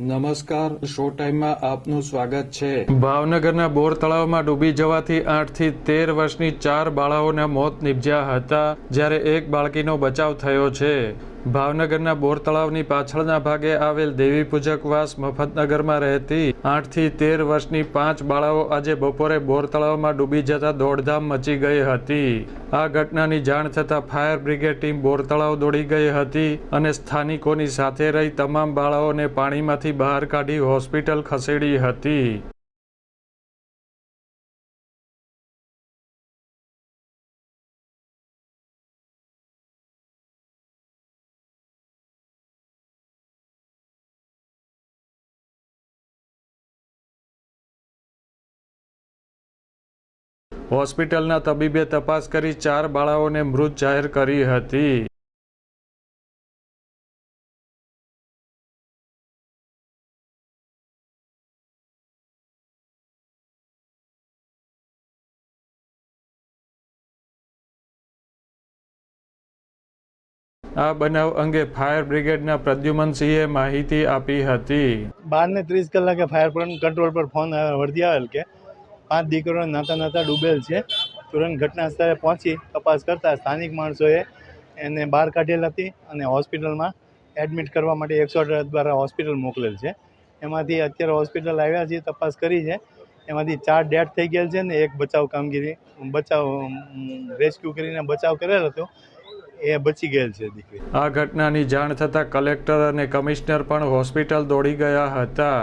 નમસ્કાર શો ટાઈમમાં આપનું સ્વાગત છે. ભાવનગરના બોર તળાવમાં ડૂબી જવાથી આઠથી તેર વર્ષની ચાર બાળાઓના મોત નિપજ્યા હતા, જ્યારે એક બાળકીનો બચાવ થયો છે. ભાવનગરના બોર તળાવની પાછળના ભાગે આવેલ દેવી પૂજકવાસ મફતનગરમાં રહેતી આઠથી તેર વર્ષની પાંચ બાળાઓ આજે બપોરે બોર તળાવમાં ડૂબી જતા દોડધામ મચી ગઈ હતી. આ ઘટનાની જાણ થતાં ફાયર બ્રિગેડ ટીમ બોર તળાવ દોડી ગઈ હતી અને સ્થાનિકોની સાથે રહી તમામ બાળાઓને પાણીમાંથી બહાર કાઢી હોસ્પિટલ ખસેડી હતી. હોસ્પિટલના તબીબે તપાસ કરી ચાર બાળાઓને મૃત જાહેર કરી હતી. આ બનાવ અંગે ફાયર બ્રિગેડના પ્રદ્યુમનસિંહે માહિતી આપી હતી. બાર ને ત્રીસ કલાકે ફાયર કંટ્રોલ પર ફોન વર્ધી આવેલ કે પાંચ દીકરીઓ નાતા નાતા ડૂબેલ છે. તુરંત ઘટના સ્થળે પહોંચી તપાસ કરતા સ્થાનિક માણસોએ એને બહાર કાઢેલ હતી અને હોસ્પિટલમાં એડમિટ કરવા માટે એકસો દ્વારા હોસ્પિટલ મોકલેલ છે. એમાંથી અત્યારે હોસ્પિટલ આવ્યા છે તપાસ કરી છે. એમાંથી ચાર ડેથ થઈ ગયેલ છે ને એક બચાવ કામગીરી, બચાવ રેસ્ક્યુ કરીને બચાવ કરેલ હતો. એ બચી ગયેલ છે દીકરી. આ ઘટનાની જાણ થતાં કલેક્ટર અને કમિશનર પણ હોસ્પિટલ દોડી ગયા હતા.